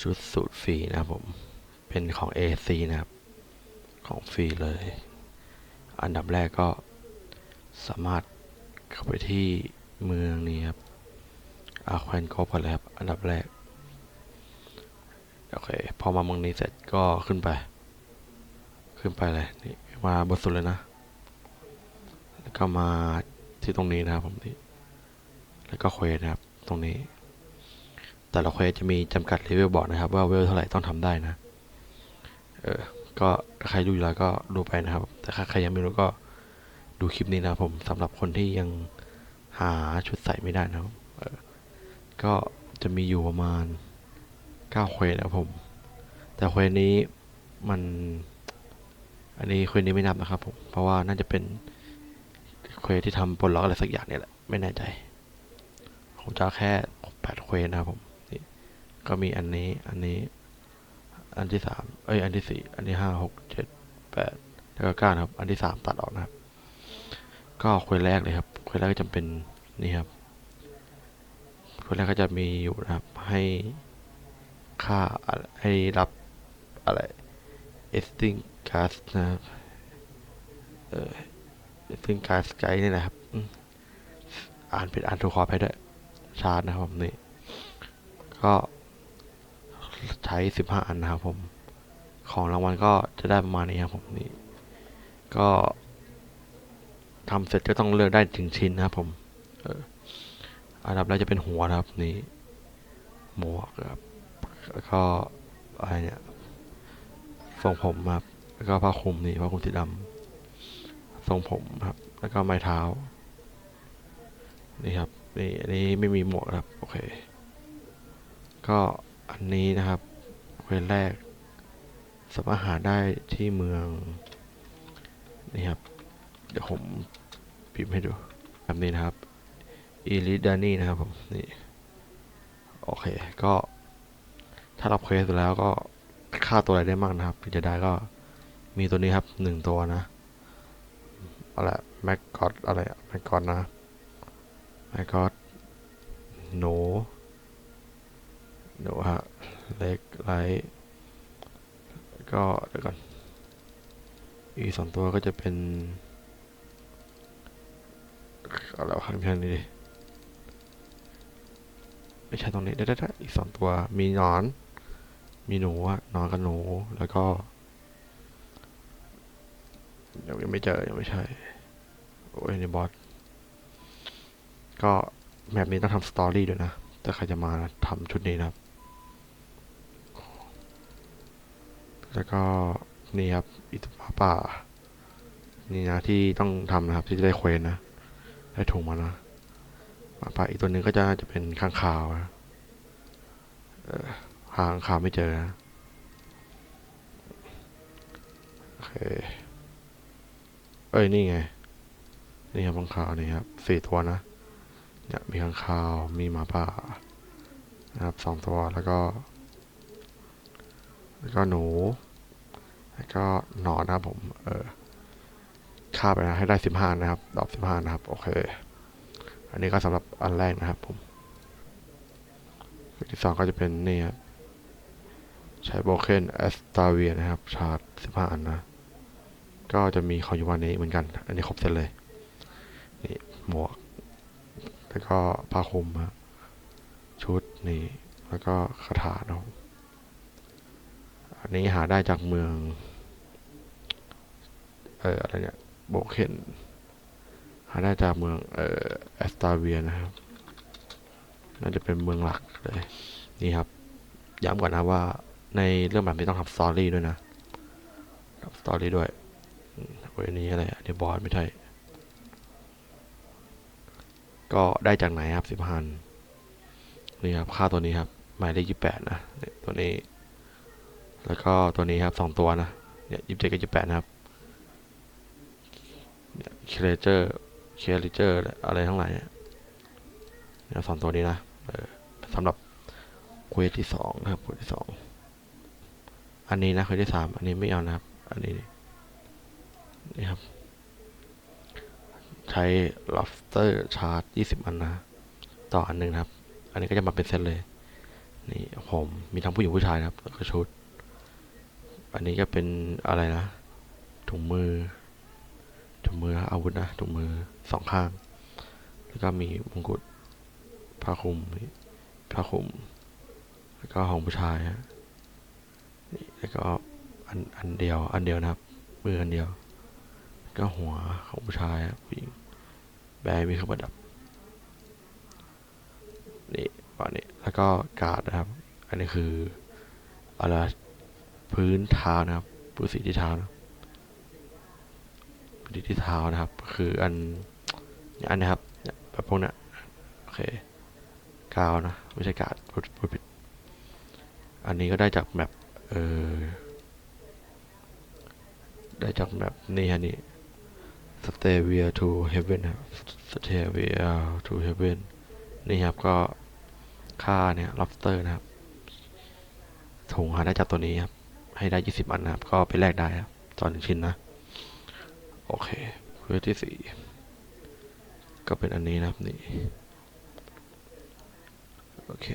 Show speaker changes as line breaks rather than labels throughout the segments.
ชุดสูตรฟรีนะครับผม เป็นของ AC นะครับ ของฟรีเลย อันดับแรกก็สามารถเข้าไปที่เมืองนี้ครับอาควนโกพอเลยครับ อันดับแรก โอเค พอมาเมืองนี้เสร็จก็ขึ้นไป ขึ้นไปเลย นี่ มาบนสุดเลยนะ แล้วก็มาที่ตรงนี้นะครับผมนี่ แล้วก็เควนะครับ ตรงนี้ แต่ละเควสจะมีจำกัดเลเวลบอกนะครับ ว่าเวลเท่าไหร่ต้องทำได้นะเออก็ใครดูอยู่แล้วก็ดูไปนะครับ แต่ถ้าใครยังไม่รู้ก็ดูคลิปนี้นะผมสำหรับคนที่ยังหาชุดใส่ไม่ได้นะครับเออก็จะมีอยู่ประมาณเก้าเควสนะผม แต่เควสนี้มัน อันนี้เควสนี้ไม่นับนะครับผมเพราะว่าน่าจะเป็นเควสที่ทำปลดล็อกอะไรสักอย่างเนี่ยแหละไม่แน่ใจผมจะแค่แปดเควสนะครับผม ก็มีอันนี้ อันนี้ อันที่สามเอ้ย อันที่สี่ อันที่ห้าหกเจ็ดแปดแล้วก็เก้านครับ อันที่สามตัดออกนะครับ ก็ควสแรกเลยครับควสแรกก็จะเป็นนี่ครับควสแรกก็จะมีอยู่นะครับ ให้ค่าให้รับอะไร esting gas นะครับเอ่อ esting gas guide นี่แหละครับ อ่านเป็นอ่านถูกขอไปด้วยชาร์จนะครับผมนี่ก็ ใช้สิบห้าอันนะครับผม ของรางวัลก็จะได้ประมาณนี้ครับผมนี่ก็ทำเสร็จก็ต้องเลือกได้ถึงชิ้นนะครับผมอันดับแรกจะเป็นหัวนะครับนี่หมวกครับแล้วก็อะไรเนี่ยทรงผมครับแล้วก็ผ้าคลุมนี่ผ้าคลุมสีดำทรงผมครับ แล้วก็ไม้เท้า นี่ครับนี่อันนี้ไม่มีหมวกครับ โอเค ก็ อันนี้นะครับเควสแรกสามารถหาได้ที่เมือง นี่ครับ เดี๋ยวผมพิมพ์ให้ดูแบบนี้นะครับอีลิดานี่นะครับผมนี่โอเคก็ถ้ารับเควสเสร็จแล้วก็ค่าตัวอะไรได้บ้างนะครับที่จะได้ก็มีตัวนี้ครับหนึ่งตัวนะอะไรแม็กกอดอะไรแม็กกอดนะแม็กกอดโน โนฮะเล็กไลท์ก็เดี๋ยวก่อนอีสองตัวก็จะเป็นเอะไรวะข้างนี้ดิไม่ใช่ตรงนี้ได้ได้อีกสองตัวมีนอน มีหนูอะนอนกับหนูแล้วก็ยังยังไม่เจอยังไม่ใช่โอ้ยในบอสก็แมปนี้ต้องทำสตอรี่ด้วยนะถ้าใครจะมาทำชุดนี้นะครับ แล้วก็นี่ครับอิตาป่า นี่นะที่ต้องทำนะครับที่จะได้เควสนะ ได้ถุงมานะมาป่าอีกตัวหนึ่งก็จะจะเป็นข้างคาวนะหาข้างคาวไม่เจอนะโอเคเอ้ยนี่ไง นี่ครับข้างคาวนี่ครับสี่ตัวนะเนี่ยมีข้างคาวมีหมาป่านะครับสองตัวแล้วก็ แล้วก็หนู แล้วก็หนอนนะครับผม เออค่าไปนะให้ได้สิบห้านะครับ ดอกสิบห้านะครับ โอเค อันนี้ก็สำหรับอันแรกนะครับผมอันที่สองก็จะเป็นนี่ครับใช้โบเคนแอสตาเวียนะครับ ชาร์จสิบห้าอันนะ ก็จะมีของยู่วันนี้เหมือนกัน อันนี้ครบเสร็จเลย นี่หมวก แล้วก็ผ้าคลุมครับชุดนี่ แล้วก็คาถาเนาะ อันนี้หาได้จากเมืองเอออะไรเนี่ยโบเคนหาได้จากเมืองเออแอสตาเวียนะครับน่าจะเป็นเมืองหลักเลยนี่ครับย้ำก่อนนะว่าในเรื่องแบบนี้ต้องทำสตอรี่ด้วยนะทำสตอรี่ด้วยเว้ยนี้อะไรอันนี้บอสไม่ใช่ก็ได้จากไหนครับสิบพันนี่ครับค่าตัวนี้ครับหมายเลขยี่แปดนะตัวนี้ แล้วก็ตัวนี้ครับสองตัวนะเนี่ยยี่สิบเจ็ดกับยี่แปดนะครับเนี่ยเคเลเจอร์เคเลเจอร์อะไรทั้งหลายเนี่ยเนี่ยสองตัวนี้นะเออสำหรับเควสที่สองนะครับเควสที่สองอันนี้นะเควสที่สามอันนี้ไม่เอานะครับ อันนี้นี่ครับ ใช้ lobster charge 20อันนะ ต่ออันหนึ่งครับ อันนี้ก็จะมาเป็นเซตเลย นี่ผมมีทั้งผู้หญิงผู้ชายนะครับแล้วก็ชุด อันนี้ก็เป็นอะไรนะ ถุงมือ ถุงมืออาวุธนะ ถุงมือสองข้าง แล้วก็มีมงกุฎผ้าคลุมผ้าคลุม แล้วก็ของผู้ชายฮะนี่แล้วก็อันอันเดียว อันเดียวนะครับมืออันเดียว ก็หัวของผู้ชายฮะผู้หญิงแบมีเครื่องประดับนี่ประมาณนี้แล้วก็การ์ดนะครับ อันนี้คืออะไร พื้นเท้านะครับพื้นสีที่เท้านะพื้นที่เท้านะครับ คืออันอันนี้ครับแบบพวกนี้โอเคกาวนะไม่ใช่การ์ดพูดผิดอันนี้ก็ได้จากแมปเออได้จากแมปนี่ฮะนี่ Stairway to Heaven นะครับ Stairway to Heaven นี่ครับก็ค่าเนี่ย lobster นะครับถุงหาได้จากตัวนี้ครับ ให้ได้ 20 อันนะครับ ก็ไปแลกได้ครับตอนหนึ่งชิ้นนะ โอเคเพื่อที่สี่ก็เป็นอันนี้นะครับนี่ โอเค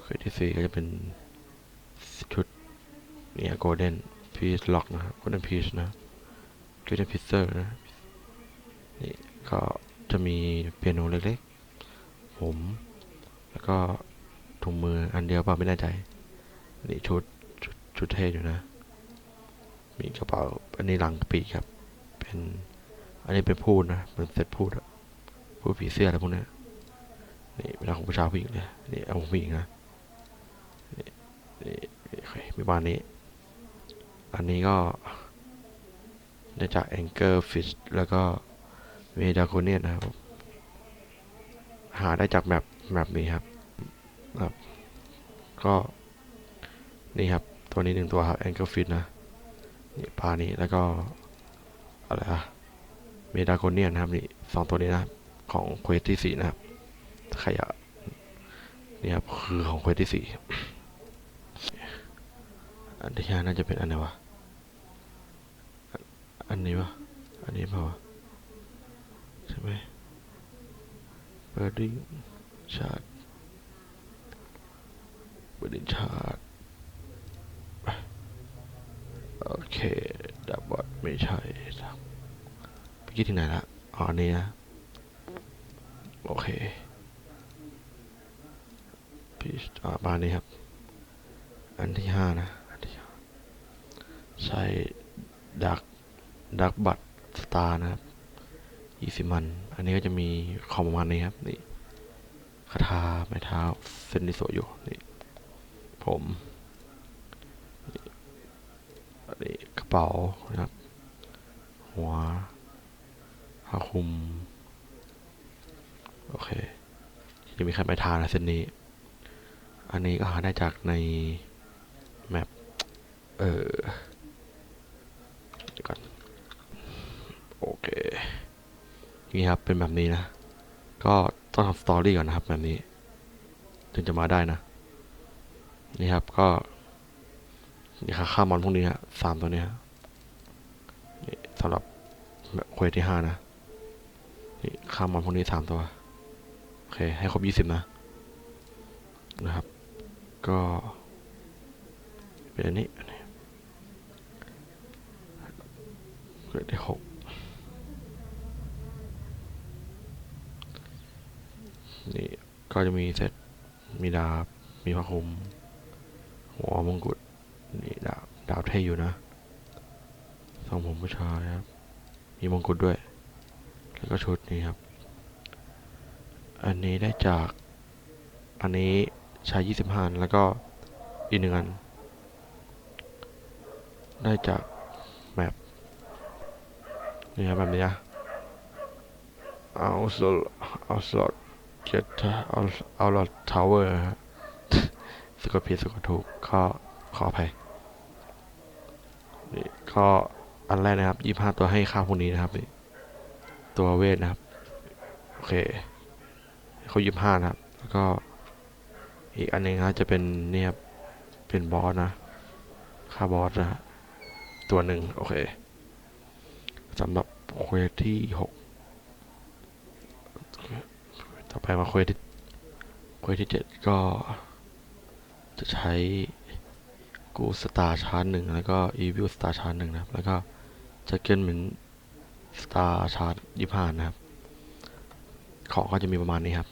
เควสที่สี่ก็จะเป็นชุดเนี่ยโกลเด้นพีชล็อกนะครับโกลเด้นพีชนะโกลเด้นพิเซอร์นะ นี่ก็จะมีเปียโนเล็กๆ ผม แล้วก็ถุงมืออันเดียวเปล่าไม่แน่ใจ นี่ชุดชุดชุดเท่อยู่นะ มีกระเป๋า อันนี้หลังปีกครับ เป็น อันนี้เป็นพูดนะเป็นเซ็ตพูดอะพูดผีเสื้ออะไรพวกนี้นี่เป็นของผู้ชายผู้หญิงเลยนี่เอาของผู้หญิงนะนี่นี่โอเคมีประมาณนี้ อันนี้ก็ได้จาก Anchor Fish แล้วก็เมดาโคเนียนะครับ หาได้จากแมปแมปนี้ครับครับ นี่ครับ ตัวนี้หนึ่งตัวครับ Anchor Fish นะ นี่ปลานี้แล้วก็ อะไรอะเมดาโคเนียนนะครับ นี่สองตัวนี้นะของเควสที่สี่นะครับ ขยะนี่ครับ คือของเควสที่สี่อันที่ห้าน่าจะเป็นอันไหนวะ อันนี้วะ อันนี้เปล่าวะใช่ไหม Birding Chart Birding Chart โอเคดั ดับบอดไม่ใช่ครับไปคิดที่ไหนละอ๋ออันนี้นะ โอเคพีชอ่าบ้านนี้ครับ อันที่ห้านะ อันที่ห้าใช้ดัก ดักบัตสตาร์นะครับยี่สิบมัน อันนี้ก็จะมีคอมประมาณนี้ครับ นี่คาถาไม้เท้าเส้นที่สวยอยู่ นี่ ผม กระเป๋านะครับ หัวผ้าคลุม โอเคจะมีใครไปทานนะเส้นนี้ อันนี้ก็หาได้จากใน แมป เออเดี๋ยวก่อนโอเค นี่ครับ เป็นแบบนี้นะ ก็ต้องทำสตอรี่ก่อนนะครับแบบนี้ ถึงจะมาได้นะ นี่ครับก็ นี่ค่าค่ามอนพวกนี้ฮะสามตัวนี้ยนี่สำหรับเควสที่ห้านะ นี่ค่ามอนพวกนี้สามตัว โอเค ให้ครบยี่สิบนะ นะครับ ก็ เป็นอันนี้เกิดได้หกนี่ก็จะมีเซตมีดาบ มีพระคลุม หัวมงกุฎ นี่ดาบดาบเท่อยู่นะทรงผมผู้ชายครับ มีมงกุฎด้วย แล้วก็ชุดนี้ครับ อันนี้ได้จาก อันนี้ใช้ยี่สิบห้าแล้วก็อีกหนึ่งอัน ได้จากแมปนี่ครับแบบนี้นะเอาสลเอาสลอตเกตเอาเอาลอตทาวเวอร์ฮะสะกดผิดสะกดถูกข้อขออภัย นี่ก็อันแรกนะครับยี่ห้าตัวให้ค่าพวกนี้นะครับนี่ตัวเวทนะครับ โอเคเขายี่ห้านะครับ แล้วก็อีกอันหนึงนะจะเป็นเนี่ยครับเป็นบอสนะค่าบอสนะตัวหนึ่งโอเคสำหรับเควสที่หกต่อไปมาเควสที่เควสที่เจ็ดก็จะใช้ กูสตาร์ชาร์จหนึ่งแล้วก็อีวิวสตาร์ชาร์จหนึ่งนะครับ แล้วก็จะเกินเหมือนสตาร์ชาร์จยี่ห้านะครับ ของก็จะมีประมาณนี้ครับ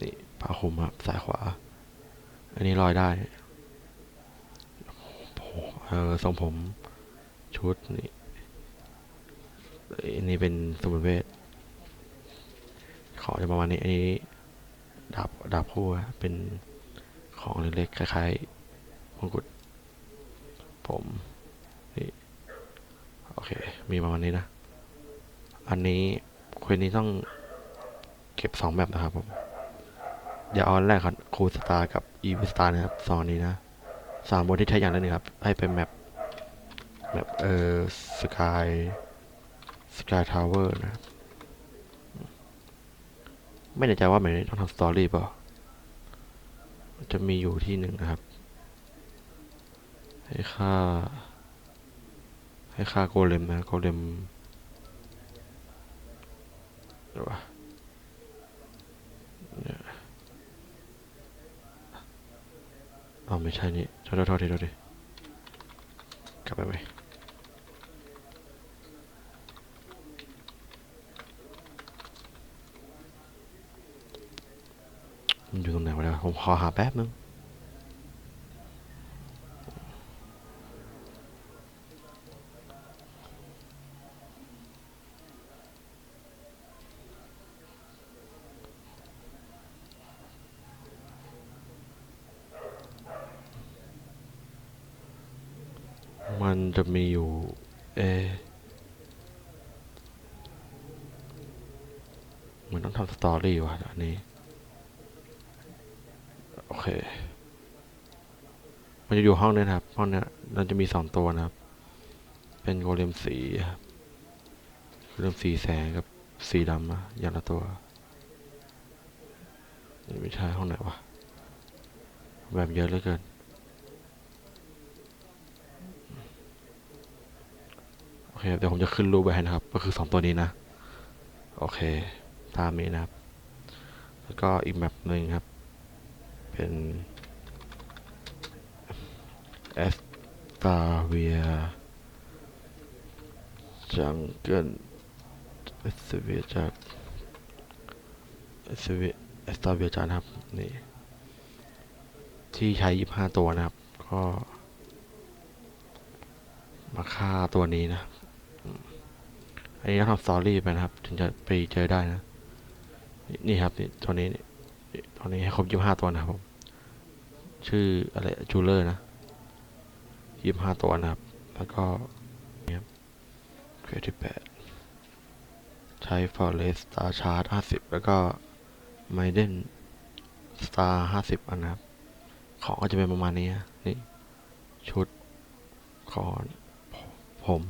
นี่ผ้าคลุมครับสายขวา อันนี้ลอยได้โอ้โหเออทรงผมชุดนี่อันนี้เป็นสมุนเวทของจะประมาณนี้ อันนี้ดาบดาบคู่เป็นของเล็กๆคล้ายๆมงกุฎ ผมนี่โอเค มีประมาณนี้นะ อันนี้เควสนี้ต้องเก็บสองแบบนะครับผมเดี๋ยวเอาอันแรกครับคูสตาร์กับอีวิสตาร์นะครับสองนี้นะสามบนที่ใช้อย่างละหนึ่งครับ ให้เป็นแมปแบบเออสกายสกายทาวเวอร์นะ ไม่แน่ใจว่าแบบนี้ต้องทำสตอรี่เปล่าจะมีอยู่ที่หนึ่งนะครับ ให้ค่า ให้ค่าโกเลมนะโกเลมเดี๋ยววะเนี่ยเอาไม่ใช่นี่โทษโทษทีโทษทีกลับไปไหมมันอยู่ตรงไหนวะเนี่ยผมขอหาแป๊บนึง มันจะมีอยู่ เอเหมือนต้องทำสตอรี่ว่ะอันนี้ โอเค มันจะอยู่ห้องนี้นะครับ ห้องนี้ยมันจะมีสองตัวนะครับ เป็นโกเลมสีครับโกเลมสีแสงกับสีดำนะอย่างละตัวนี่ไม่ใช่ห้องไหนวะแบบเยอะเหลือเกิน เคเดี๋ยวผมจะขึ้นรูปไว้ให้นะครับ ก็คือสองตัวนี้นะ โอเคตามนี้นะครับ แล้วก็อีกแบบหนึ่งครับ เป็นเอสตาเวียจังเกิลเอสเวียจากเอสเวียเอสตาเวียจานะครับนี่ที่ใช้ยี่ห้าตัวนะครับ ก็ มาฆ่าตัวนี้นะ อันนี้ต้องทำสตอรี่ไปนะครับ ถึงจะไปเจอได้นะ นี่นี่ครับนี่ตัวนี้นี่นี่ตัวนี้ให้ครบยี่ห้าตัวนะครับผมชื่ออะไรจูเลอร์นะยี่ห้าตัวนะครับ แล้วก็นี่ครับเควสที่แปดใช้ Forest Star Chart ห้าสิบแล้วก็ Maiden Star ห้าสิบอันนะครับ ของก็จะเป็นประมาณนี้นี่ ชุดคอนผม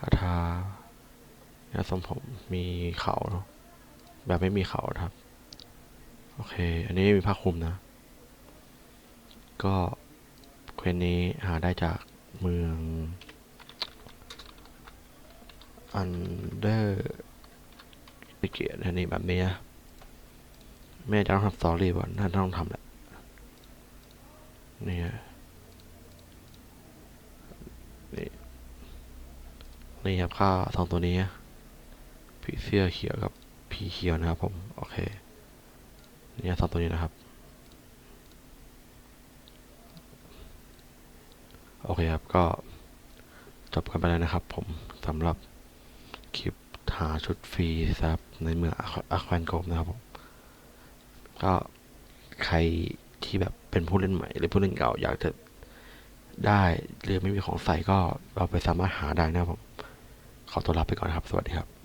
คาทา ยาสมผมมีเขาเนาะแบบไม่มีเขาครับ โอเค อันนี้มีผ้าคลุมนะ ก็เควสนี้หาได้จากเมืองอันเดอร์เกียรอันนี้แบบนี้นะไม่จะต้องทำสตอรี่ก่อนน่าต้องทำแหละนี่นี่นี่ครับค่าสองตัวนี้นะ ผีเสื้อเขียวกับผีเขียวนะครับผมโอเคเนี่สองตัวนี้นะครับโอเคครับก็จบกันไปแล้วนะครับ ผมสำหรับคลิปหาชุดฟรีครับในเมืองอะควานโกบนะครับผมก็ใครที่แบบเป็นผู้เล่นใหม่หรือผู้เล่นเก่าอยากจะได้หรือไม่มีของใส่ก็เราไปสามารถหาได้นะครับผมขอตัวลาไปก่อนนครับ สวัสดีครับ